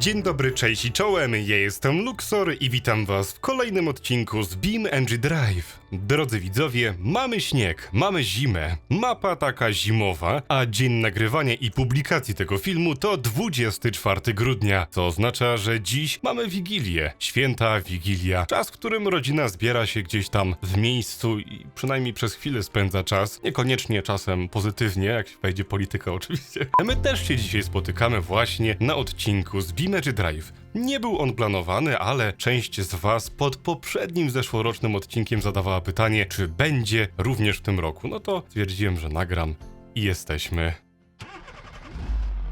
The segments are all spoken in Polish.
Dzień dobry, cześć i czołem, ja jestem Luxor i witam was w kolejnym odcinku z Beam NG Drive. Drodzy widzowie, mamy śnieg, mamy zimę, mapa taka zimowa, a dzień nagrywania i publikacji tego filmu to 24 grudnia, co oznacza, że dziś mamy Wigilię, święta Wigilia, czas, w którym rodzina zbiera się gdzieś tam w miejscu i przynajmniej przez chwilę spędza czas, niekoniecznie czasem pozytywnie, jak się wejdzie polityka oczywiście. My też się dzisiaj spotykamy właśnie na odcinku z Beamery Drive. Nie był on planowany, ale część z Was pod poprzednim zeszłorocznym odcinkiem zadawała pytanie, czy będzie również w tym roku. No to stwierdziłem, że nagram i jesteśmy.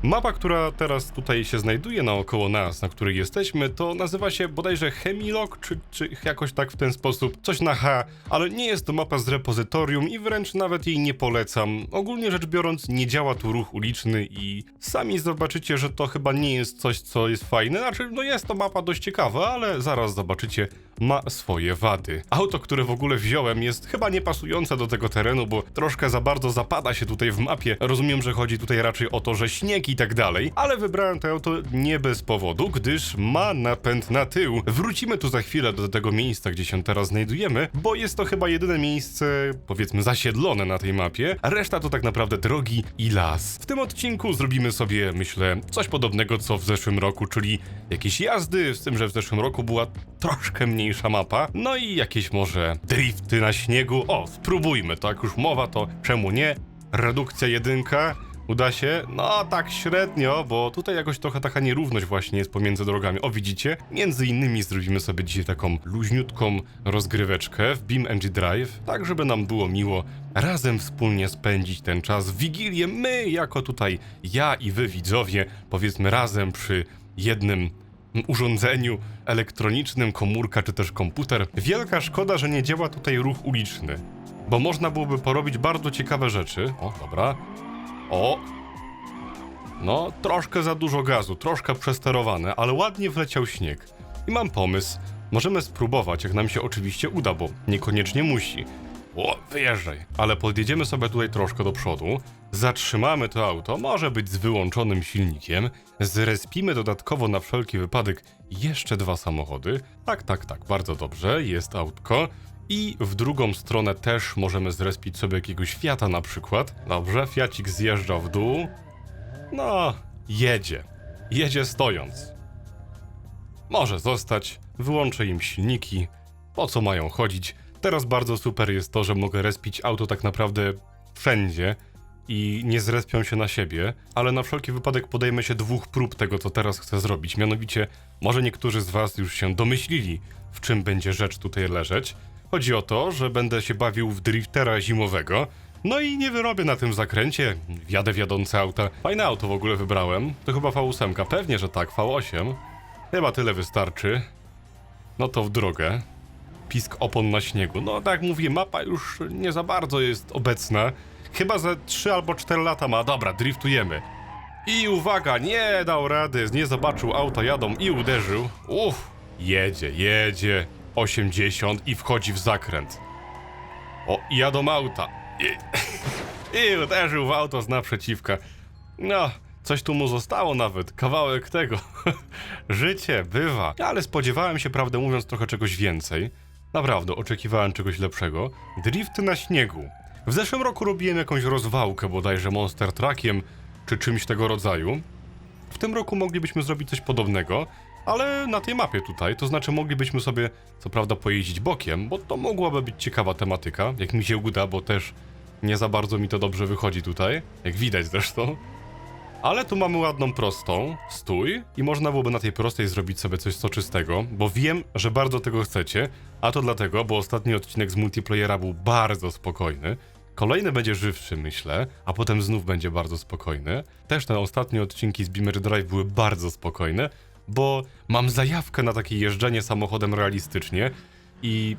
Mapa, która teraz tutaj się znajduje naokoło nas, na której jesteśmy, to nazywa się bodajże Hemilog, czy, czy jakoś tak w ten sposób, coś na H, ale nie jest to mapa z repozytorium i wręcz nawet jej nie polecam. Ogólnie rzecz biorąc, nie działa tu ruch uliczny i sami zobaczycie, że to chyba nie jest coś, co jest fajne. Znaczy, no jest to mapa dość ciekawa, ale zaraz zobaczycie, ma swoje wady. Auto, które w ogóle wziąłem, jest chyba niepasujące do tego terenu, bo troszkę za bardzo zapada się tutaj w mapie. Rozumiem, że chodzi tutaj raczej o to, że śnieg i tak dalej, ale wybrałem to auto nie bez powodu, gdyż ma napęd na tył. Wrócimy tu za chwilę do tego miejsca, gdzie się teraz znajdujemy, bo jest to chyba jedyne miejsce, powiedzmy, zasiedlone na tej mapie, reszta to tak naprawdę drogi i las. W tym odcinku zrobimy sobie, myślę, coś podobnego co w zeszłym roku, czyli jakieś jazdy, z tym, że w zeszłym roku była troszkę mniejsza mapa, no i jakieś może drifty na śniegu. O, spróbujmy, to jak już mowa, to czemu nie? Redukcja jedynka. Uda się? No tak średnio, bo tutaj jakoś trochę taka nierówność właśnie jest pomiędzy drogami. O widzicie? Między innymi zrobimy sobie dzisiaj taką luźniutką rozgryweczkę w Beam NG Drive, tak żeby nam było miło razem wspólnie spędzić ten czas w Wigilię. My jako tutaj, ja i wy widzowie, powiedzmy razem przy jednym urządzeniu elektronicznym, komórka czy też komputer. Wielka szkoda, że nie działa tutaj ruch uliczny, bo można byłoby porobić bardzo ciekawe rzeczy. O, dobra. O! No, troszkę za dużo gazu, troszkę przesterowane, ale ładnie wleciał śnieg. I mam pomysł. Możemy spróbować, jak nam się oczywiście uda, bo niekoniecznie musi. O, wyjeżdżaj. Ale podjedziemy sobie tutaj troszkę do przodu, zatrzymamy to auto, może być z wyłączonym silnikiem, zrespimy dodatkowo na wszelki wypadek jeszcze dwa samochody. Tak, tak, tak, bardzo dobrze, jest autko. I w drugą stronę też możemy zrespić sobie jakiegoś Fiata na przykład. Dobrze, Fiacik zjeżdża w dół. No, jedzie. Jedzie stojąc. Może zostać, wyłączę im silniki. Po co mają chodzić? Teraz bardzo super jest to, że mogę respić auto tak naprawdę wszędzie i nie zrespią się na siebie, ale na wszelki wypadek podejmę się dwóch prób tego, co teraz chcę zrobić. Mianowicie, może niektórzy z Was już się domyślili, w czym będzie rzecz tutaj leżeć. Chodzi o to, że będę się bawił w driftera zimowego. No i nie wyrobię na tym zakręcie. Jadę wiodące auta. Fajne auto w ogóle wybrałem. To chyba V8. Pewnie, że tak, V8. Chyba tyle wystarczy. No to w drogę. Pisk opon na śniegu. No tak jak mówię, mapa już nie za bardzo jest obecna. Chyba za 3 albo 4 lata ma. Dobra, driftujemy. I uwaga, nie dał rady, nie zobaczył auta, jadą i uderzył. Uff, jedzie, jedzie. 80 i wchodzi w zakręt. O, i jadą auta. I, I uderzył w auto z naprzeciwka. No, coś tu mu zostało nawet, kawałek tego. Życie, bywa. Ale spodziewałem się, prawdę mówiąc, trochę czegoś więcej. Naprawdę, oczekiwałem czegoś lepszego. Drift na śniegu. W zeszłym roku robiłem jakąś rozwałkę bodajże Monster Truckiem, czy czymś tego rodzaju. W tym roku moglibyśmy zrobić coś podobnego, ale na tej mapie tutaj, to znaczy moglibyśmy sobie co prawda pojeździć bokiem, bo to mogłaby być ciekawa tematyka, jak mi się uda, bo też nie za bardzo mi to dobrze wychodzi tutaj, jak widać zresztą. Ale tu mamy ładną prostą, stój i można byłoby na tej prostej zrobić sobie coś soczystego, bo wiem, że bardzo tego chcecie, a to dlatego, bo ostatni odcinek z multiplayera był bardzo spokojny. Kolejny będzie żywszy, myślę, a potem znów będzie bardzo spokojny. Też te ostatnie odcinki z Beamer Drive były bardzo spokojne, bo mam zajawkę na takie jeżdżenie samochodem realistycznie i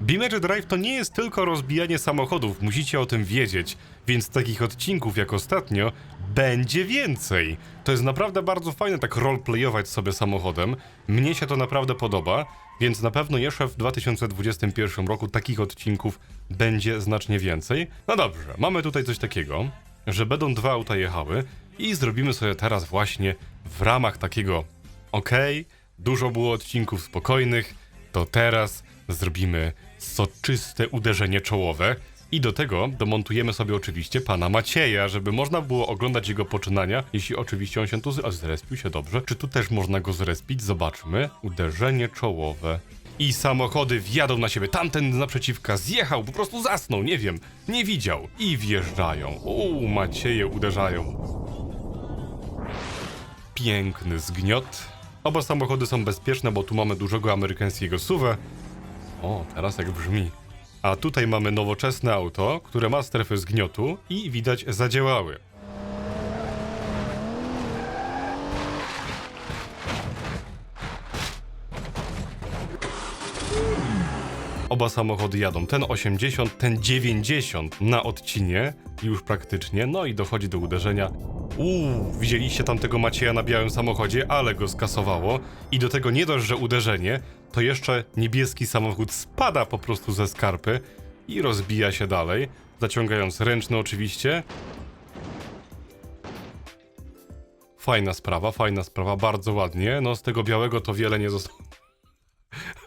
Beamer Drive to nie jest tylko rozbijanie samochodów, musicie o tym wiedzieć, więc takich odcinków jak ostatnio będzie więcej. To jest naprawdę bardzo fajne tak roleplayować sobie samochodem. Mnie się to naprawdę podoba, więc na pewno jeszcze w 2021 roku takich odcinków będzie znacznie więcej. No dobrze, mamy tutaj coś takiego, że będą dwa auta jechały i zrobimy sobie teraz właśnie w ramach takiego Okej, dużo było odcinków spokojnych, to teraz zrobimy soczyste uderzenie czołowe. I do tego domontujemy sobie oczywiście pana Macieja, żeby można było oglądać jego poczynania, jeśli oczywiście on się tu zrespił się dobrze. Czy tu też można go zrespić? Zobaczmy. Uderzenie czołowe. I samochody wjadą na siebie. Tamten naprzeciwka zjechał, po prostu zasnął, nie wiem, nie widział. I wjeżdżają. Uuu, Macieje uderzają. Piękny zgniot. Oba samochody są bezpieczne, bo tu mamy dużego amerykańskiego suwę. O, teraz jak brzmi. A tutaj mamy nowoczesne auto, które ma strefę zgniotu i widać zadziałały. Oba samochody jadą. Ten 80, ten 90 na odcinie, już praktycznie. No i dochodzi do uderzenia. Uuu, widzieliście tamtego Macieja na białym samochodzie, ale go skasowało. I do tego nie dość, że uderzenie, to jeszcze niebieski samochód spada po prostu ze skarpy i rozbija się dalej, zaciągając ręczny oczywiście. Fajna sprawa, fajna sprawa, bardzo ładnie. No z tego białego to wiele nie zostało.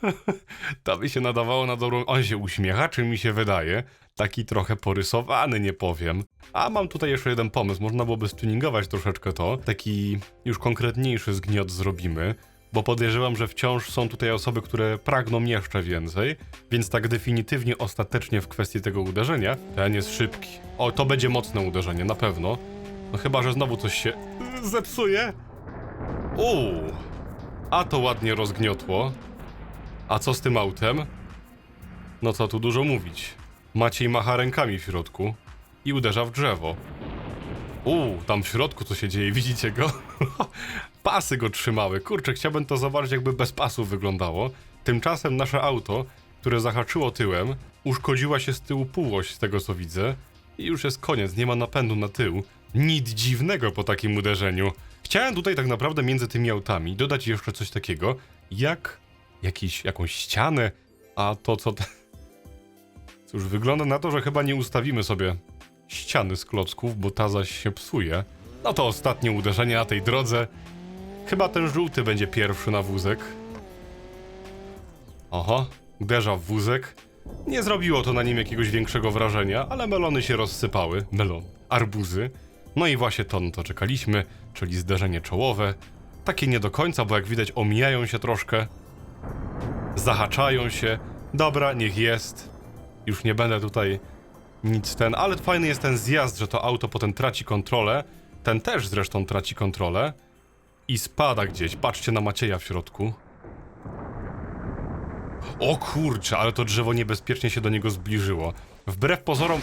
To by się nadawało na dobrą. On się uśmiecha, czy mi się wydaje? Taki trochę porysowany, nie powiem. A mam tutaj jeszcze jeden pomysł. Można byłoby stuningować troszeczkę to. Taki już konkretniejszy zgniot zrobimy. Bo podejrzewam, że wciąż są tutaj osoby, które pragną jeszcze więcej. Więc tak definitywnie, ostatecznie w kwestii tego uderzenia, ten jest szybki. O, to będzie mocne uderzenie, na pewno. No chyba, że znowu coś się zepsuje. Uuu, a to ładnie rozgniotło. A co z tym autem? No co tu dużo mówić. Maciej macha rękami w środku i uderza w drzewo. Uuu, tam w środku co się dzieje, widzicie go? Pasy go trzymały. Kurczę, chciałbym to zobaczyć, jakby bez pasów wyglądało. Tymczasem nasze auto, które zahaczyło tyłem, uszkodziła się z tyłu półość, z tego co widzę. I już jest koniec, nie ma napędu na tył. Nic dziwnego po takim uderzeniu. Chciałem tutaj tak naprawdę między tymi autami dodać jeszcze coś takiego, jak jakiś, jakąś ścianę, a to co... Cóż, wygląda na to, że chyba nie ustawimy sobie ściany z klocków, bo ta zaś się psuje. No to ostatnie uderzenie na tej drodze. Chyba ten żółty będzie pierwszy na wózek. Oho, uderza w wózek. Nie zrobiło to na nim jakiegoś większego wrażenia, ale melony się rozsypały. Melon, arbuzy. No i właśnie to, to czekaliśmy, czyli zderzenie czołowe. Takie nie do końca, bo jak widać omijają się troszkę. Zahaczają się. Dobra, niech jest. Już nie będę tutaj nic ten, ale fajny jest ten zjazd, że to auto potem traci kontrolę. Ten też zresztą traci kontrolę. I spada gdzieś. Patrzcie na Macieja w środku. O kurczę, ale to drzewo niebezpiecznie się do niego zbliżyło. Wbrew pozorom,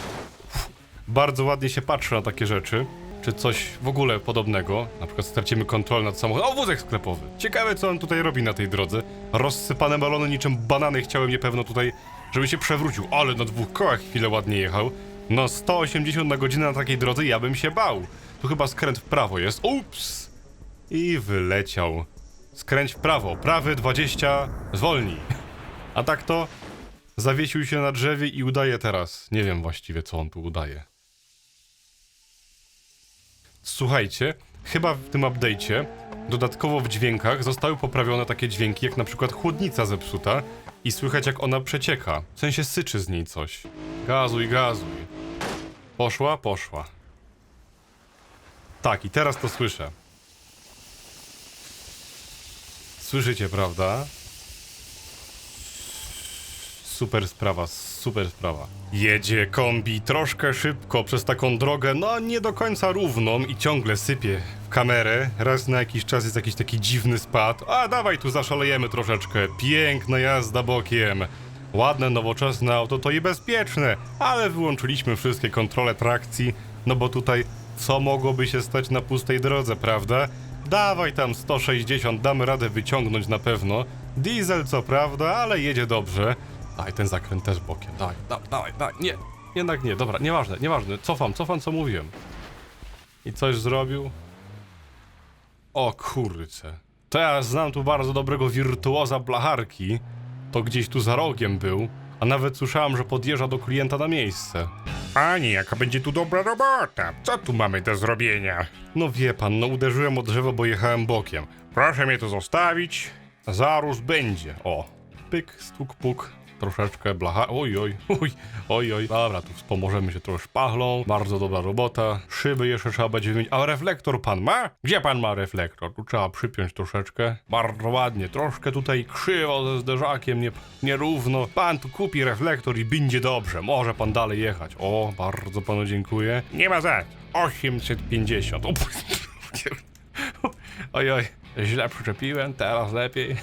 bardzo ładnie się patrzy na takie rzeczy. Czy coś w ogóle podobnego. Na przykład stracimy kontrolę nad samochodem. O, wózek sklepowy. Ciekawe, co on tutaj robi na tej drodze. Rozsypane balony niczym banany chciałem niepewno tutaj, żeby się przewrócił. Ale na dwóch kołach chwilę ładnie jechał. No 180 na godzinę na takiej drodze ja bym się bał. Tu chyba skręt w prawo jest. Ups! I wyleciał. Skręć w prawo. Prawy 20. Zwolnij. A tak to zawiesił się na drzewie i udaje teraz. Nie wiem właściwie, co on tu udaje. Słuchajcie, chyba w tym update'cie dodatkowo w dźwiękach zostały poprawione takie dźwięki, jak na przykład chłodnica zepsuta i słychać jak ona przecieka. W sensie syczy z niej coś. Gazuj, gazuj. Poszła, poszła. Tak, i teraz to słyszę. Słyszycie, prawda? Super sprawa, super sprawa. Jedzie kombi troszkę szybko przez taką drogę, no nie do końca równą i ciągle sypie w kamerę. Raz na jakiś czas jest jakiś taki dziwny spad. A dawaj tu zaszalejemy troszeczkę. Piękna jazda bokiem. Ładne, nowoczesne auto to i bezpieczne, ale wyłączyliśmy wszystkie kontrole trakcji, no bo tutaj co mogłoby się stać na pustej drodze, prawda? Dawaj tam 160, damy radę wyciągnąć na pewno. Diesel co prawda, ale jedzie dobrze. Daj ten zakręt też bokiem, daj, dawaj, dawaj, daj, nie, jednak nie, dobra, nieważne, nieważne, cofam, cofam co mówiłem. I coś zrobił? O kurczę. To ja znam tu bardzo dobrego wirtuoza blacharki. To gdzieś tu za rogiem był, a nawet słyszałem, że podjeżdża do klienta na miejsce. Panie, jaka będzie tu dobra robota? Co tu mamy do zrobienia? No wie pan, no uderzyłem o drzewo, bo jechałem bokiem. Proszę mnie tu zostawić. Zarósł będzie. O, pyk, stuk, puk. Troszeczkę blacha. Oj, oj, oj, oj, oj. Dobra, tu wspomożemy się trochę szpachlą. Bardzo dobra robota. Szyby jeszcze trzeba będzie wymienić. A reflektor pan ma? Gdzie pan ma reflektor? Tu trzeba przypiąć troszeczkę. Bardzo ładnie. Troszkę tutaj krzywo ze zderzakiem, nie, nierówno. Pan tu kupi reflektor i będzie dobrze. Może pan dalej jechać. O, bardzo panu dziękuję. Nie ma za. 850. O, oj, oj. Źle przyczepiłem, teraz lepiej.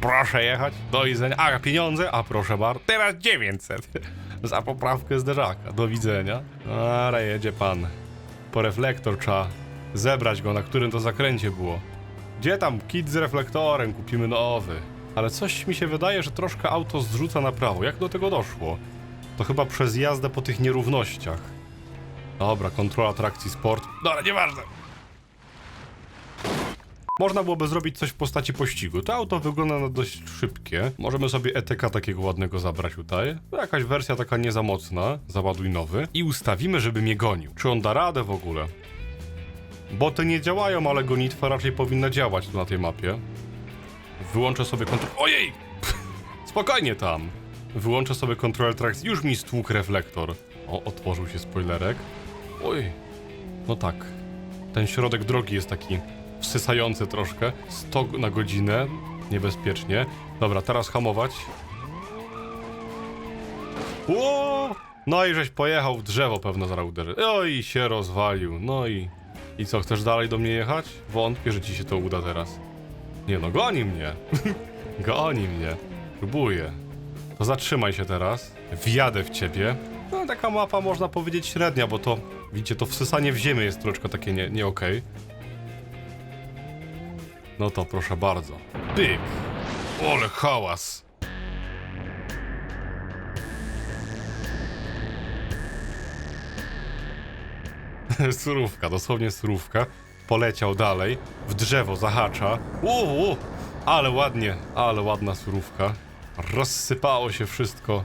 Proszę jechać, do widzenia. A, pieniądze? A proszę bardzo. Teraz 900. Za poprawkę zderzaka. Do widzenia. Ale jedzie pan. Po reflektor trzeba zebrać go, na którym to zakręcie było. Gdzie tam kit z reflektorem? Kupimy nowy. Ale coś mi się wydaje, że troszkę auto zrzuca na prawo. Jak do tego doszło? To chyba przez jazdę po tych nierównościach. Dobra, kontrola trakcji sport. Dobra, nieważne. Można byłoby zrobić coś w postaci pościgu. To auto wygląda na dość szybkie. Możemy sobie ETK takiego ładnego zabrać tutaj. Jakaś wersja taka nie za mocna. Załaduj nowy. I ustawimy, żeby mnie gonił. Czy on da radę w ogóle? Boty nie działają, ale gonitwa raczej powinna działać tu na tej mapie. Wyłączę sobie kontrolę... Ojej! Spokojnie tam! Wyłączę sobie kontrolę trakcji. Już mi stłukł reflektor. O, otworzył się spoilerek. Oj. No tak. Ten środek drogi jest taki wsysający troszkę. 100 na godzinę. Niebezpiecznie. Dobra, teraz hamować. Ło! No i żeś pojechał w drzewo pewno zaraz uderzy. Oj, i się rozwalił. No i... I co, chcesz dalej do mnie jechać? Wątpię, że ci się to uda teraz. Nie no, goni mnie. goni mnie. Próbuję. To zatrzymaj się teraz. Wjadę w ciebie. No taka mapa można powiedzieć średnia, bo to... Widzicie, to wsysanie w ziemię jest troszkę takie nie, nie okej. No to proszę bardzo. Pyk! Ole hałas! surówka, dosłownie surówka. Poleciał dalej, w drzewo zahacza. Uuu, ale ładnie, ale ładna surówka. Rozsypało się wszystko.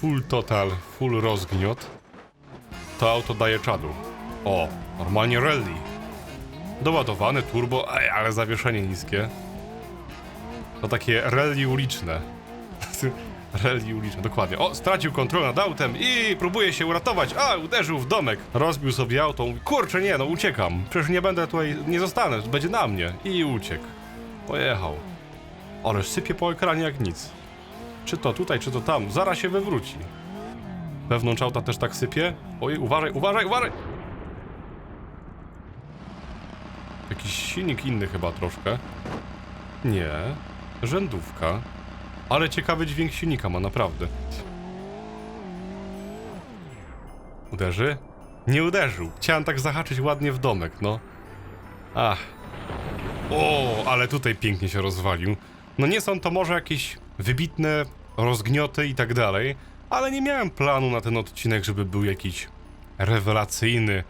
Full total, full rozgniot. To auto daje czadu. O, normalnie rally. Doładowane turbo, ej, ale zawieszenie niskie. To takie rally uliczne. rally uliczne, dokładnie. O, stracił kontrolę nad autem i próbuje się uratować. A, uderzył w domek. Rozbił sobie auto. Kurczę, nie, no uciekam. Przecież nie będę tutaj, nie zostanę, będzie na mnie. I uciekł. Pojechał. Ale sypie po ekranie jak nic. Czy to tutaj, czy to tam. Zaraz się wywróci. Wewnątrz auta też tak sypie. Oj, uważaj, uważaj, uważaj! Jakiś silnik inny chyba troszkę. Nie. Rzędówka. Ale ciekawy dźwięk silnika ma, naprawdę. Uderzy? Nie uderzył. Chciałem tak zahaczyć ładnie w domek, no. Ach. O, ale tutaj pięknie się rozwalił. No nie są to może jakieś wybitne rozgnioty i tak dalej, ale nie miałem planu na ten odcinek, żeby był jakiś rewelacyjny,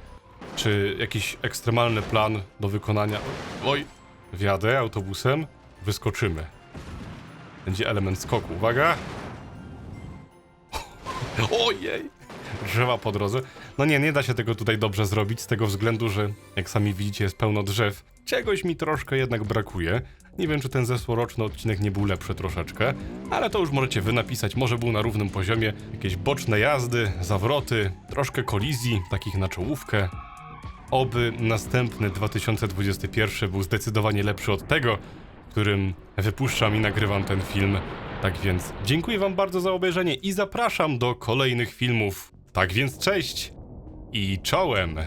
czy jakiś ekstremalny plan do wykonania. Oj, wjadę autobusem, wyskoczymy. Będzie element skoku. Uwaga! Ojej! Drzewa po drodze. No nie, nie da się tego tutaj dobrze zrobić, z tego względu, że jak sami widzicie jest pełno drzew. Czegoś mi troszkę jednak brakuje. Nie wiem, czy ten zeszłoroczny odcinek nie był lepszy troszeczkę, ale to już możecie wy napisać. Może był na równym poziomie. Jakieś boczne jazdy, zawroty, troszkę kolizji, takich na czołówkę. Oby następny 2021 był zdecydowanie lepszy od tego, którym wypuszczam i nagrywam ten film. Tak więc dziękuję Wam bardzo za obejrzenie i zapraszam do kolejnych filmów. Tak więc cześć i czołem!